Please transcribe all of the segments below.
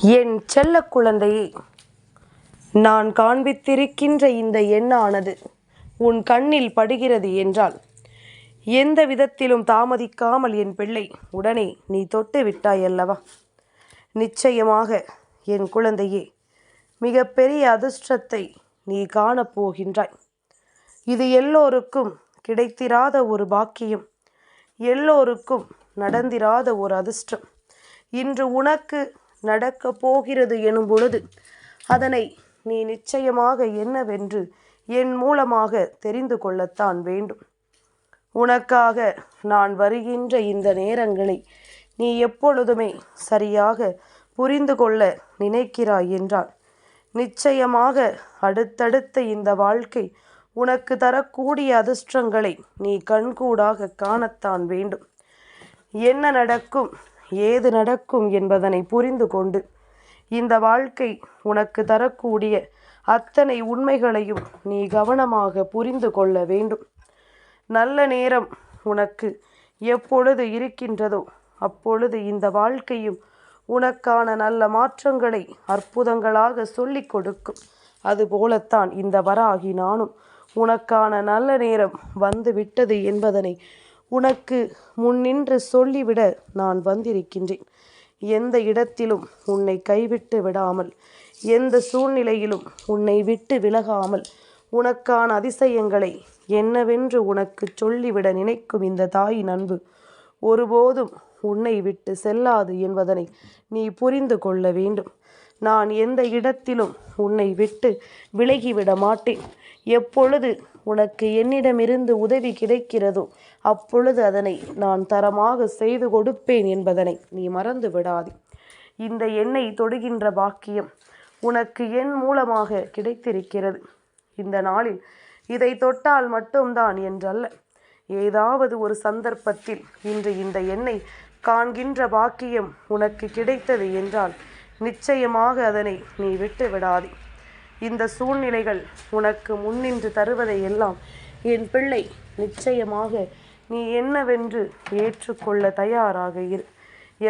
என் செல்ல குழந்தையே நான் காண்பித்திருக்கின்ற இந்த எண்ணானது உன் கண்ணில் படுகிறது என்றால் எந்த விதத்திலும் தாமதிக்காமல் என் பிள்ளை உடனே நீ தொட்டு விட்டாய் அல்லவா? நிச்சயமாக என் குழந்தையே மிகப்பெரிய அதிர்ஷ்டத்தை நீ காணப்போகின்றாய் இது எல்லோருக்கும் கிடைத்திராத ஒரு பாக்கியம் எல்லோருக்கும் நடந்திராத ஒரு அதிர்ஷ்டம். இன்று உனக்கு நடக்கப் போகிறது எனும் பொழுது அதனை நீ நிச்சயமாக என்னவென்று என் மூலமாக தெரிந்து கொள்ளத்தான் வேண்டும். உனக்காக நான் வருகின்ற இந்த நேரங்களை நீ எப்பொழுதுமே சரியாக புரிந்து கொள்ள நினைக்கிறாய் என்றால் நிச்சயமாக அடுத்தடுத்த இந்த வாழ்க்கை உனக்கு தரக்கூடிய அதிர்ஷ்டங்களை நீ கண்கூடாக காணத்தான் வேண்டும். என்ன நடக்கும் ஏது நடக்கும் என்பதனை புரிந்து கொண்டு இந்த வாழ்க்கை உனக்கு தரக்கூடிய அத்தனை உண்மைகளையும் நீ கவனமாக புரிந்து கொள்ள வேண்டும். நல்ல நேரம் உனக்கு எப்பொழுது இருக்கின்றதோ அப்பொழுது இந்த வாழ்க்கையும் உனக்கான நல்ல மாற்றங்களை அற்புதங்களாக சொல்லிக் கொடுக்கும். அதுபோலத்தான் இந்த வராகி நானும் உனக்கான நல்ல நேரம் வந்து விட்டது என்பதனை உனக்கு முன்னின்று சொல்லிவிட நான் வந்திருக்கின்றேன். எந்த இடத்திலும் உன்னை கைவிட்டு விடாமல் எந்த சூழ்நிலையிலும் உன்னை விட்டு விலகாமல் உனக்கான அதிசயங்களை என்னவென்று உனக்கு சொல்லிவிட நினைக்கும் இந்த தாயின் அன்பு ஒருபோதும் உன்னை விட்டு செல்லாது என்பதனை நீ புரிந்து கொள்ள வேண்டும். நான் எந்த இடத்திலும் உன்னை விட்டு விலகிவிட மாட்டேன். எப்பொழுது உனக்கு என்னிடமிருந்து உதவி கிடைக்கிறதோ அப்பொழுது அதனை நான் தரமாக செய்து கொடுப்பேன் என்பதனை நீ மறந்து விடாதே. இந்த எண்ணெய் தொடுகின்ற பாக்கியம் உனக்கு என் மூலமாக கிடைத்திருக்கிறது. இந்த நாளில் இதை தொட்டால் மட்டும்தான் என்றல்ல. ஏதாவது ஒரு சந்தர்ப்பத்தில் இன்று இந்த எண்ணெய் காண்கின்ற பாக்கியம் உனக்கு கிடைத்தது என்றால் நிச்சயமாக அதனை நீ விட்டு விடாதே இந்த சூழ்நிலைகள் உனக்கு முன்னின்று தருவதை எல்லாம் என் பிள்ளை நிச்சயமாக நீ என்னவென்று ஏற்றுக்கொள்ள தயாராக இரு.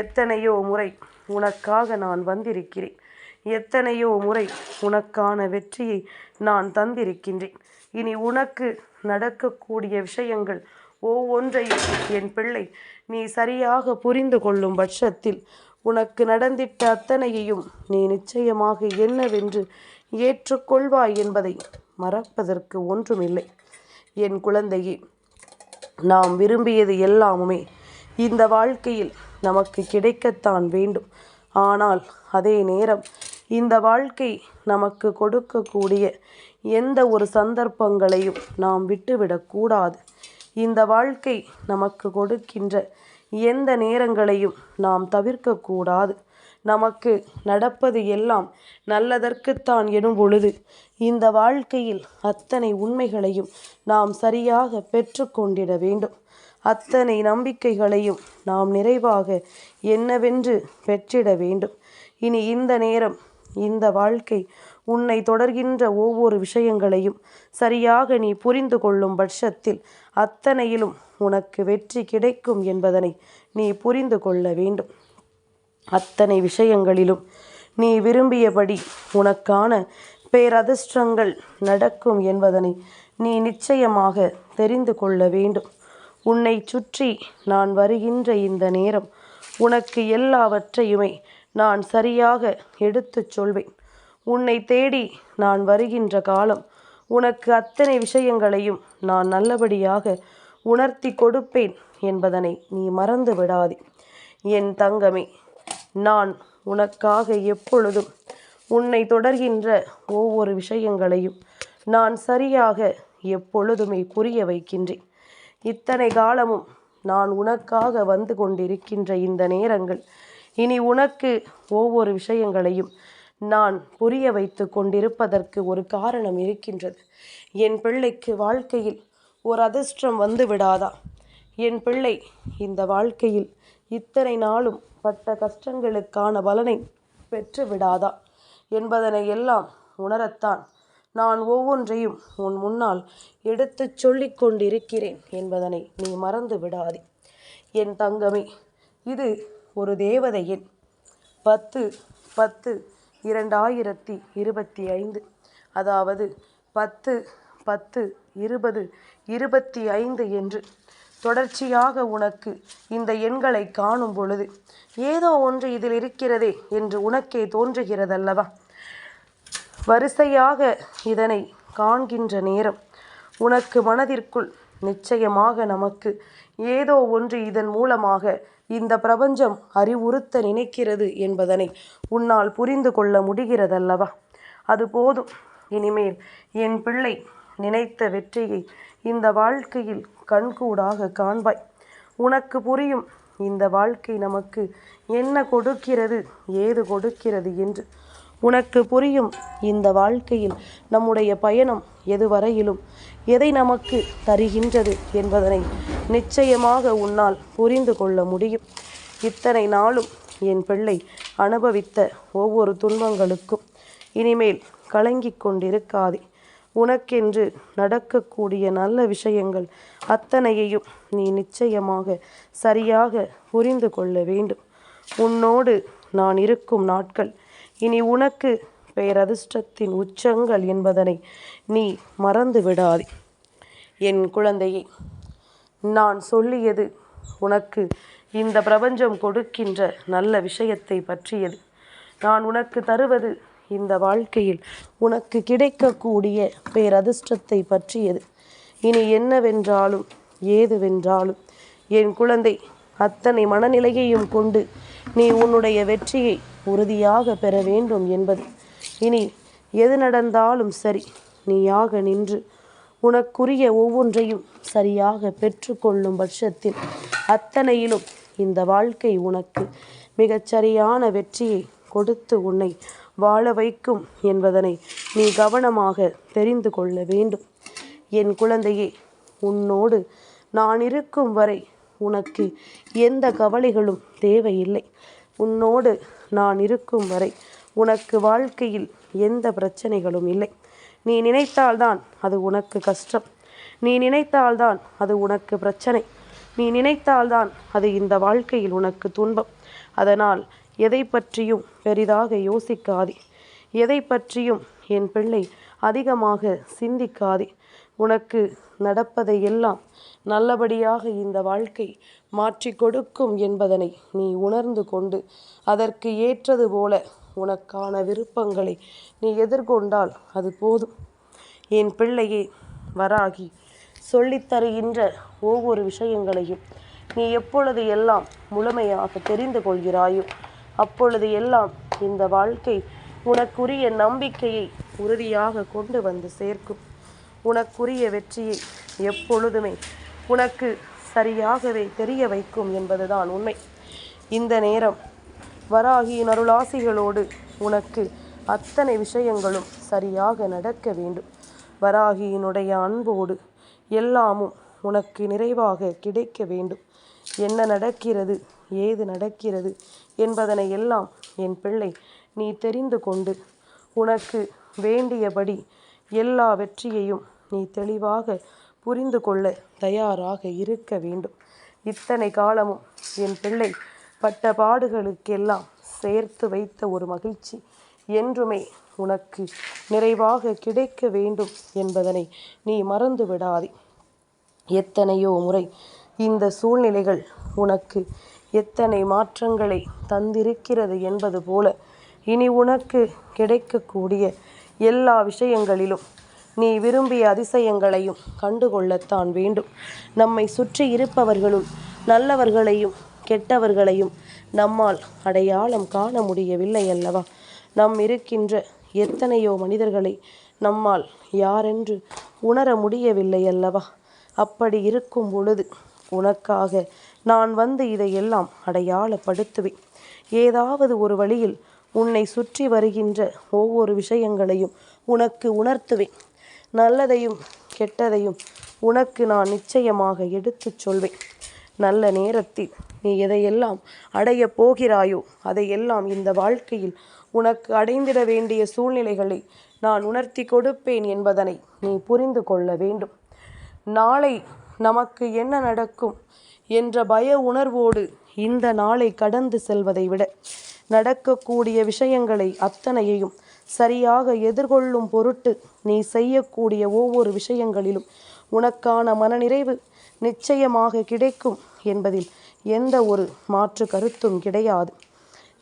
எத்தனையோ முறை உனக்காக நான் வந்திருக்கிறேன். எத்தனையோ முறை உனக்கான வெற்றியை நான் தந்திருக்கின்றேன். இனி உனக்கு நடக்கக்கூடிய விஷயங்கள் ஒவ்வொன்றையும் என் பிள்ளை நீ சரியாக புரிந்து கொள்ளும் பட்சத்தில் உனக்கு நடந்திட்ட அத்தனையையும் நீ நிச்சயமாக என்னவென்று ஏற்றுக்கொள்வாய் என்பதை மறப்பதற்கு ஒன்றுமில்லை. என் குழந்தையே நாம் விரும்பியது எல்லாமுமே இந்த வாழ்க்கையில் நமக்கு கிடைக்கத்தான் வேண்டும். ஆனால் அதே நேரம் இந்த வாழ்க்கை நமக்கு கொடுக்கக்கூடிய எந்த ஒரு சந்தர்ப்பங்களையும் நாம் விட்டுவிடக்கூடாது இந்த வாழ்க்கை நமக்கு கொடுக்கின்ற எந்த நேரங்களையும் நாம் தவிர்க்கக்கூடாது நமக்கு நடப்பது எல்லாம் நல்லதற்குத்தான் எனும் பொழுது இந்த வாழ்க்கையில் அத்தனை உண்மைகளையும் நாம் சரியாக பெற்றுக்கொண்டிட வேண்டும். அத்தனை நம்பிக்கைகளையும் நாம் நிறைவாக என்னவென்று பெற்றிட வேண்டும். இனி இந்த நேரம் இந்த வாழ்க்கை உன்னை தொடர்கின்ற ஒவ்வொரு விஷயங்களையும் சரியாக நீ புரிந்து கொள்ளும் பட்சத்தில் அத்தனையிலும் உனக்கு வெற்றி கிடைக்கும் என்பதனை நீ புரிந்து கொள்ள வேண்டும். அத்தனை விஷயங்களிலும் நீ விரும்பியபடி உனக்கான பேரதிர்ஷ்டங்கள் நடக்கும் என்பதனை நீ நிச்சயமாக தெரிந்து கொள்ள வேண்டும். உன்னை சுற்றி நான் வருகின்ற இந்த நேரம் உனக்கு எல்லாவற்றையுமே நான் சரியாக எடுத்துச் சொல்வேன். உன்னை தேடி நான் வருகின்ற காலம் உனக்கு அத்தனை விஷயங்களையும் நான் நல்லபடியாக உணர்த்தி கொடுப்பேன் என்பதனை நீ மறந்து விடாதே என் தங்கமே நான் உனக்காக எப்பொழுதும் உன்னை தொடர்கின்ற ஒவ்வொரு விஷயங்களையும் நான் சரியாக எப்பொழுதுமே புரிய வைக்கின்றேன். இத்தனை காலமும் நான் உனக்காக வந்து கொண்டிருக்கின்ற இந்த நேரங்கள் இனி உனக்கு ஒவ்வொரு விஷயங்களையும் நான் புரிய வைத்து கொண்டிருப்பதற்கு ஒரு காரணம் இருக்கின்றது. என் பிள்ளைக்கு வாழ்க்கையில் ஒரு அதிர்ஷ்டம் வந்து விடாதா? என் பிள்ளை இந்த வாழ்க்கையில் இத்தனை நாளும் பட்ட கஷ்டங்களுக்கான பலனை பெற்று விடாதா என்பதனை எல்லாம் உணரத்தான் நான் ஒவ்வொன்றையும் உன் முன்னால் எடுத்துச் சொல்லிக் கொண்டிருக்கிறேன் என்பதனை நீ மறந்து விடாதே. என் தங்கமே இது ஒரு தேவதையின் பத்து பத்து இரண்டாயிரத்தி இருபத்தி ஐந்து அதாவது பத்து பத்து இருபது இருபத்தி ஐந்து என்று. தொடர்ச்சியாக உனக்கு இந்த எண்களை காணும் பொழுது ஏதோ ஒன்று இதில் இருக்கிறதே என்று உனக்கே தோன்றுகிறதல்லவா? வரிசையாக இதனை காண்கின்ற நேரம் உனக்கு மனதிற்குள் நிச்சயமாக நமக்கு ஏதோ ஒன்று இதன் மூலமாக இந்த பிரபஞ்சம் அறிவுறுத்த நினைக்கிறது என்பதனை உன்னால் புரிந்து கொள்ள முடிகிறதல்லவா? அது போதும். இனிமேல் என் பிள்ளை நினைத்த வெற்றியை இந்த வாழ்க்கையில் கண்கூடாக காண்பாய். உனக்கு புரியும் இந்த வாழ்க்கை நமக்கு என்ன கொடுக்கிறது ஏது கொடுக்கிறது என்று. உனக்கு புரியும் இந்த வாழ்க்கையில் நம்முடைய பயணம் எதுவரையிலும் எதை நமக்கு தருகின்றது என்பதனை நிச்சயமாக உன்னால் புரிந்து கொள்ள முடியும். இத்தனை நாளும் என் பிள்ளை அனுபவித்த ஒவ்வொரு துன்பங்களுக்கும் இனிமேல் கலங்கிக் கொண்டிருக்காதே. உனக்கென்று நடக்கக்கூடிய நல்ல விஷயங்கள் அத்தனையையும் நீ நிச்சயமாக சரியாக புரிந்து கொள்ள வேண்டும். உன்னோடு நான் இருக்கும் நாட்கள் இனி உனக்கு பேரதிர்ஷ்டத்தின் உச்சங்கள் என்பதனை நீ மறந்து விடாதே என் குழந்தையே நான் சொல்லியது உனக்கு இந்த பிரபஞ்சம் கொடுக்கின்ற நல்ல விஷயத்தை பற்றியது. நான் உனக்கு தருவது இந்த வாழ்க்கையில் உனக்கு கிடைக்கக்கூடிய பேரதிர்ஷ்டத்தை பற்றியது. இனி என்னவென்றாலும் ஏதுவென்றாலும் என் குழந்தை அத்தனை மனநிலையையும் கொண்டு நீ உன்னுடைய வெற்றியை உறுதியாக பெற வேண்டும் என்பது. இனி எது நடந்தாலும் சரி நீயாக நின்று உனக்குரிய ஒவ்வொன்றையும் சரியாக பெற்றுக்கொள்ளும் பட்சத்தில் அத்தனையிலும் இந்த வாழ்க்கை உனக்கு மிகச்சரியான வெற்றியை கொடுத்து உன்னை வாழ வைக்கும் என்பதனை நீ கவனமாக தெரிந்து கொள்ள வேண்டும். என் குழந்தையே உன்னோடு நான் இருக்கும் வரை உனக்கு எந்த கவலைகளும் தேவையில்லை. உன்னோடு நான் இருக்கும் வரை உனக்கு வாழ்க்கையில் எந்த பிரச்சனைகளும் இல்லை. நீ நினைத்தால்தான் அது உனக்கு கஷ்டம். நீ நினைத்தால்தான் அது உனக்கு பிரச்சனை. நீ நினைத்தால்தான் அது இந்த வாழ்க்கையில் உனக்கு துன்பம். அதனால் எதை பற்றியும் பெரிதாக யோசிக்காதே. எதை பற்றியும் என் பிள்ளை அதிகமாக சிந்திக்காதே. உனக்கு நடப்பதை எல்லாம் நல்லபடியாக இந்த வாழ்க்கை மாற்றி கொடுக்கும் என்பதனை நீ உணர்ந்து கொண்டு அதற்கு ஏற்றது போல உனக்கான விருப்பங்களை நீ எதிர்கொண்டால் அது போதும். என் பிள்ளையே வராகி சொல்லித்தருகின்ற ஒவ்வொரு விஷயங்களையும் நீ எப்பொழுது எல்லாம் முழுமையாக தெரிந்து கொள்கிறாயோ அப்பொழுது எல்லாம் இந்த வாழ்க்கை உனக்குரிய நம்பிக்கையை உறுதியாக கொண்டு வந்து சேர்க்கும். உனக்குரிய வெற்றியை எப்பொழுதுமே உனக்கு சரியாகவே தெரிய வைக்கும் என்பதுதான் உண்மை. இந்த நேரம் வராகியின் அருளாசிகளோடு உனக்கு அத்தனை விஷயங்களும் சரியாக நடக்க வேண்டும். வராகியினுடைய அன்போடு எல்லாமும் உனக்கு நிறைவாக கிடைக்க வேண்டும். என்ன நடக்கிறது? ஏது நடக்கிறது என்பதனை எல்லாம் என் பிள்ளை நீ தெரிந்து கொண்டு. உனக்கு வேண்டியபடி எல்லா வெற்றியையும் நீ தெளிவாக புரிந்து கொள்ள தயாராக இருக்க வேண்டும். இத்தனை காலமும் என் பிள்ளை பட்ட பாடுகளுக்கெல்லாம் சேர்த்து வைத்த ஒரு மகிழ்ச்சி என்றுமே உனக்கு நிறைவாக கிடைக்க வேண்டும் என்பதனை நீ மறந்து விடாதே. எத்தனையோ முறை இந்த சூழ்நிலைகள் உனக்கு எத்தனை மாற்றங்களை தந்திருக்கிறது என்பது போல இனி உனக்கு கிடைக்கக்கூடிய எல்லா விஷயங்களிலும் நீ விரும்பிய அதிசயங்களையும் கண்டுகொள்ளத்தான் வேண்டும். நம்மை சுற்றி இருப்பவர்களும் நல்லவர்களையும் கெட்டவர்களையும் நம்மால் அடையாளம் காண முடியவில்லை அல்லவா? நம் இருக்கின்ற எத்தனையோ மனிதர்களை நம்மால் யாரென்று உணர முடியவில்லை அல்லவா? அப்படி இருக்கும் பொழுது உனக்காக நான் வந்து இதையெல்லாம் அடையாளப்படுத்துவேன். ஏதாவது ஒரு வழியில் உன்னை சுற்றி வருகின்ற ஒவ்வொரு விஷயங்களையும் உனக்கு உணர்த்துவேன். நல்லதையும் கெட்டதையும் உனக்கு நான் நிச்சயமாக எடுத்துச் சொல்வேன். நல்ல நேரத்தில் நீ எதையெல்லாம் அடையப் போகிறாயோ அதையெல்லாம் இந்த வாழ்க்கையில் உனக்கு அடைந்திட வேண்டிய சூழ்நிலைகளை நான் உணர்த்தி கொடுப்பேன் என்பதனை நீ புரிந்து கொள்ள வேண்டும். நாளை நமக்கு என்ன நடக்கும் என்ற பய உணர்வோடு இந்த நாளை கடந்து செல்வதை விட நடக்கக்கூடிய விஷயங்களை அத்தனையையும் சரியாக எதிர்கொள்ளும் பொருட்டு நீ செய்யக்கூடிய ஒவ்வொரு விஷயங்களிலும் உனக்கான மனநிறைவு நிச்சயமாக கிடைக்கும் என்பதில் எந்த ஒரு மாற்று கருத்தும் கிடையாது.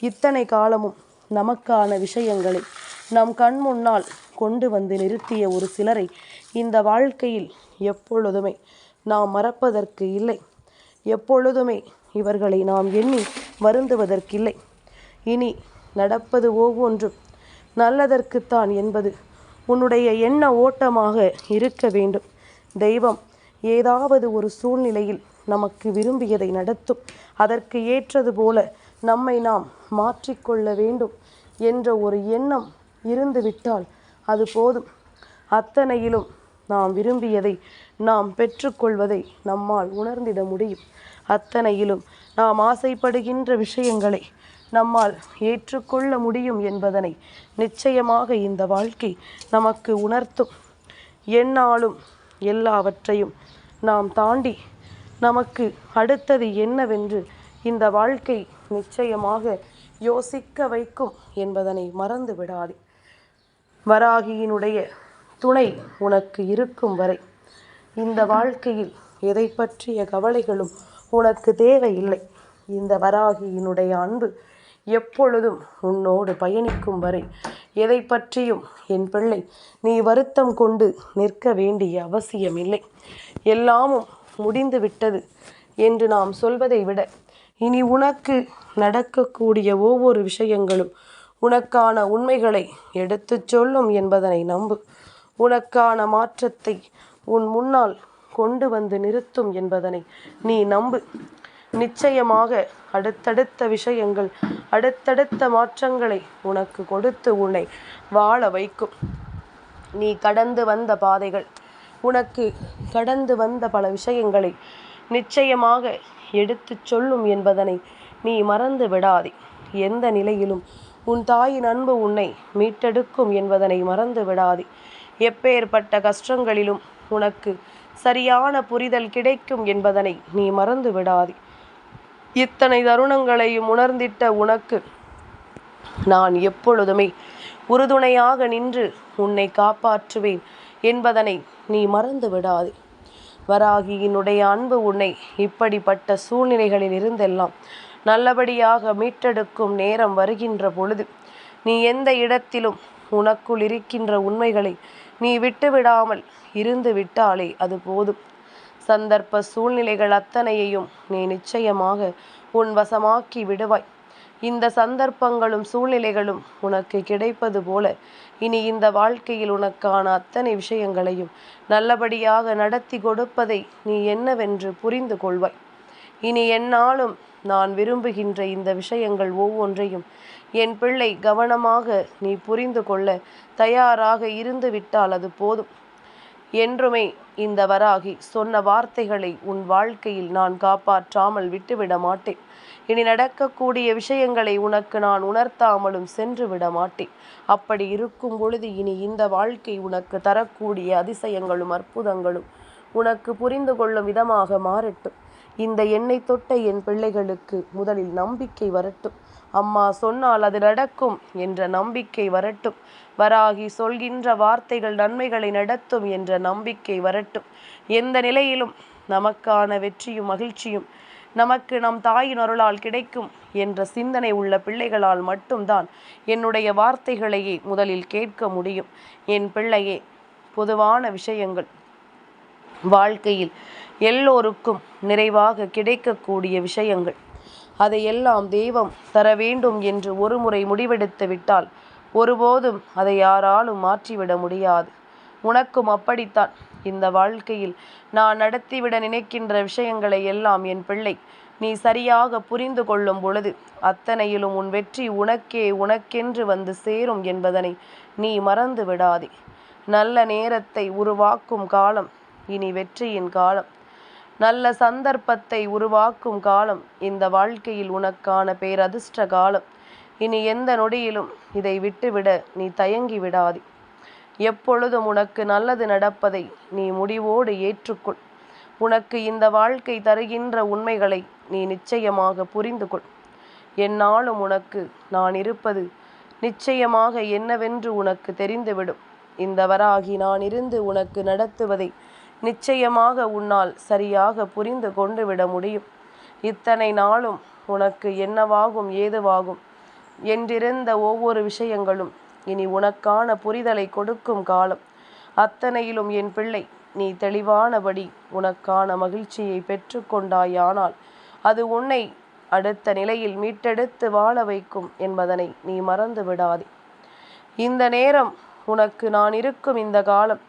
இத்தனை காலமும் நமக்கான விஷயங்களை நம் கண் முன்னால் கொண்டு வந்து நிறுத்திய ஒரு சிலரை இந்த வாழ்க்கையில் எப்பொழுதுமே நாம் மறப்பதற்கு இல்லை. எப்பொழுதுமே இவர்களை நாம் எண்ணி வருந்துவதற்கில்லை. இனி நடப்பது ஒவ்வொன்றும் நல்லதற்குத்தான் என்பது உன்னுடைய எண்ண ஓட்டமாக இருக்க வேண்டும். தெய்வம் ஏதாவது ஒரு சூழ்நிலையில் நமக்கு விரும்பியதை நடத்தும். அதற்கு ஏற்றது போல நம்மை நாம் மாற்றிக்கொள்ள வேண்டும் என்ற ஒரு எண்ணம் இருந்துவிட்டால் அது போதும். அத்தனையிலும் நாம் விரும்பியதை நாம் பெற்றுக்கொள்வதை நம்மால் உணர்ந்திட முடியும். அத்தனையிலும் நாம் ஆசைப்படுகின்ற விஷயங்களை நம்மால் ஏற்றுக்கொள்ள முடியும் என்பதனை நிச்சயமாக இந்த வாழ்க்கை நமக்கு உணர்த்தும். என்னாலும் எல்லாவற்றையும் நாம் தாண்டி நமக்கு அடுத்தது என்னவென்று இந்த வாழ்க்கை நிச்சயமாக யோசிக்க வைக்கும் என்பதனை மறந்து விடாதே வராகியினுடைய துணை உனக்கு இருக்கும் வரை இந்த வாழ்க்கையில் எதை பற்றிய கவலைகளும் உனக்கு தேவையில்லை. இந்த வராகியினுடைய அன்பு எப்பொழுதும் உன்னோடு பயணிக்கும் வரை எதை பற்றியும் என் பிள்ளை நீ வருத்தம் கொண்டு நிற்க வேண்டிய அவசியமில்லை. எல்லாமும் முடிந்து விட்டது என்று நாம் சொல்வதை விட இனி உனக்கு நடக்கக்கூடிய ஒவ்வொரு விஷயங்களும் உனக்கான உண்மைகளை எடுத்துச் சொல்லும் என்பதனை நம்பு. உனக்கான மாற்றத்தை உன் முன்னால் கொண்டு வந்து நிறுத்தும் என்பதனை நீ நம்பு. நிச்சயமாக அடுத்தடுத்த விஷயங்கள் அடுத்தடுத்த மாற்றங்களை உனக்கு கொடுத்து உன்னை வாழ வைக்கும். நீ கடந்து வந்த பாதைகள் உனக்கு கடந்து வந்த பல விஷயங்களை நிச்சயமாக எடுத்துச் சொல்லும் என்பதனை நீ மறந்து விடாதே. எந்த நிலையிலும் உன் தாயின் அன்பு உன்னை மீட்டெடுக்கும் என்பதனை மறந்து விடாதே. எப்பேற்பட்ட கஷ்டங்களிலும் உனக்கு சரியான புரிதல் கிடைக்கும் என்பதனை நீ மறந்து விடாதே. இத்தனை தருணங்களையும் உணர்ந்திட்ட உனக்கு நான் எப்பொழுதுமே உறுதுணையாக நின்று உன்னை காப்பாற்றுவேன் என்பதனை நீ மறந்து விடாதே. வராகியினுடைய அன்பு உன்னை இப்படிப்பட்ட சூழ்நிலைகளில் இருந்தெல்லாம் நல்லபடியாக மீட்டெடுக்கும் நேரம் வருகின்ற பொழுது நீ எந்த இடத்திலும் உனக்குள் இருக்கின்ற உண்மைகளை நீ விட்டு விடாமல் இருந்து விட்டாலே அது போதும். சந்தர்ப்ப சூழ்நிலைகள் அத்தனையையும் நீ நிச்சயமாக உன் வசமாக்கி விடுவாய். இந்த சந்தர்ப்பங்களும் சூழ்நிலைகளும் உனக்கு கிடைப்பது போல இனி இந்த வாழ்க்கையில் உனக்கான அத்தனை விஷயங்களையும் நல்லபடியாக நடத்தி கொடுப்பதை நீ என்னவென்று புரிந்து கொள்வாய். இனி என்னாலும் நான் விரும்புகின்ற இந்த விஷயங்கள் ஒவ்வொன்றையும் என் பிள்ளை கவனமாக நீ புரிந்து கொள்ள. தயாராக இருந்து விட்டால் அது போதும். என்றுமே இந்த வராகி சொன்ன வார்த்தைகளை உன் வாழ்க்கையில் நான் காப்பாற்றாமல் விட்டுவிட மாட்டேன். இனி நடக்கக்கூடிய விஷயங்களை உனக்கு நான் உணர்த்தாமலும் சென்று விட மாட்டேன். அப்படி இருக்கும் பொழுது இனி இந்த வாழ்க்கை உனக்கு தரக்கூடிய அதிசயங்களும் அற்புதங்களும் உனக்கு புரிந்து கொள்ளும் விதமாக மாறட்டும். இந்த எண்ணெய் தொட்ட என் பிள்ளைகளுக்கு முதலில் நம்பிக்கை வரட்டும். அம்மா சொன்னால் அது நடக்கும் என்ற நம்பிக்கை வரட்டும். வராகி சொல்கின்ற வார்த்தைகள் நன்மைகளை நடத்தும் என்ற நம்பிக்கை வரட்டும். எந்த நிலையிலும் நமக்கான வெற்றியும் மகிழ்ச்சியும் நமக்கு நம் தாயின் அருளால் கிடைக்கும் என்ற சிந்தனை உள்ள பிள்ளைகளால் மட்டும்தான் என்னுடைய வார்த்தைகளையே முதலில் கேட்க முடியும். என் பிள்ளையே பொதுவான விஷயங்கள். வாழ்க்கையில் எல்லோருக்கும் நிறைவாக கிடைக்கக்கூடிய விஷயங்கள். அதையெல்லாம் தெய்வம் தர வேண்டும் என்று ஒருமுறை முடிவெடுத்து விட்டால் ஒருபோதும் அதை யாராலும் மாற்றிவிட முடியாது. உனக்கும் அப்படித்தான். இந்த வாழ்க்கையில் நான் நடத்திவிட நினைக்கின்ற விஷயங்களை எல்லாம் என் பிள்ளை நீ சரியாக புரிந்து கொள்ளும் பொழுது அத்தனையிலும் உன் வெற்றி உனக்கே உனக்கென்று வந்து சேரும் என்பதனை நீ மறந்து விடாதே. நல்ல நேரத்தை உருவாக்கும் காலம் இனி வெற்றியின் காலம். நல்ல சந்தர்ப்பத்தை உருவாக்கும் காலம். இந்த வாழ்க்கையில் உனக்கான பேரதிர்ஷ்ட காலம். இனி எந்த நொடியிலும் இதை விட்டுவிட நீ தயங்கி விடாதே. எப்பொழுதும் உனக்கு நல்லது நடப்பதை நீ முடிவோடு ஏற்றுக்கொள். உனக்கு இந்த வாழ்க்கை தருகின்ற உண்மைகளை நீ நிச்சயமாக புரிந்து கொள் என்னாலும் உனக்கு நான் இருப்பது நிச்சயமாக என்னவென்று உனக்கு தெரிந்துவிடும். இந்த வராகி நான் இருந்து உனக்கு நடத்துவதை நிச்சயமாக உன்னால் சரியாக புரிந்து கொண்டு விட முடியும். இத்தனை நாளும் உனக்கு என்னவாகும் ஏதுவாகும் என்றிருந்த ஒவ்வொரு விஷயங்களும் இனி உனக்கான புரிதலை கொடுக்கும் காலம். அத்தனையிலும் என் பிள்ளை நீ தெளிவானபடி உனக்கான மகிழ்ச்சியை பெற்றுக்கொண்டாயானால் அது உன்னை அடுத்த நிலையில் மீட்டெடுத்து வாழ வைக்கும் என்பதனை நீ மறந்து விடாதே. இந்த நேரம் உனக்கு நான் இருக்கும் இந்த காலம்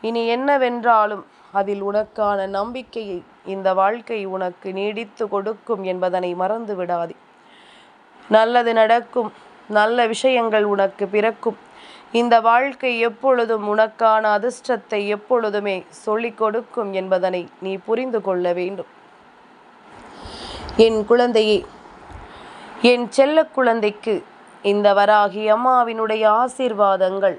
இனி என்னவென்றாலும் அதில் உனக்கான நம்பிக்கையை இந்த வாழ்க்கை உனக்கு நீடித்து கொடுக்கும் என்பதனை மறந்து விடாதே. நல்லது நடக்கும் நல்ல விஷயங்கள் உனக்கு பிறக்கும். இந்த வாழ்க்கை எப்பொழுதும் உனக்கான அதிர்ஷ்டத்தை எப்பொழுதுமே சொல்லிக் கொடுக்கும் என்பதனை நீ புரிந்து கொள்ள வேண்டும். என் குழந்தையே என் செல்ல குழந்தைக்கு இந்த வராகி அம்மாவினுடைய ஆசீர்வாதங்கள்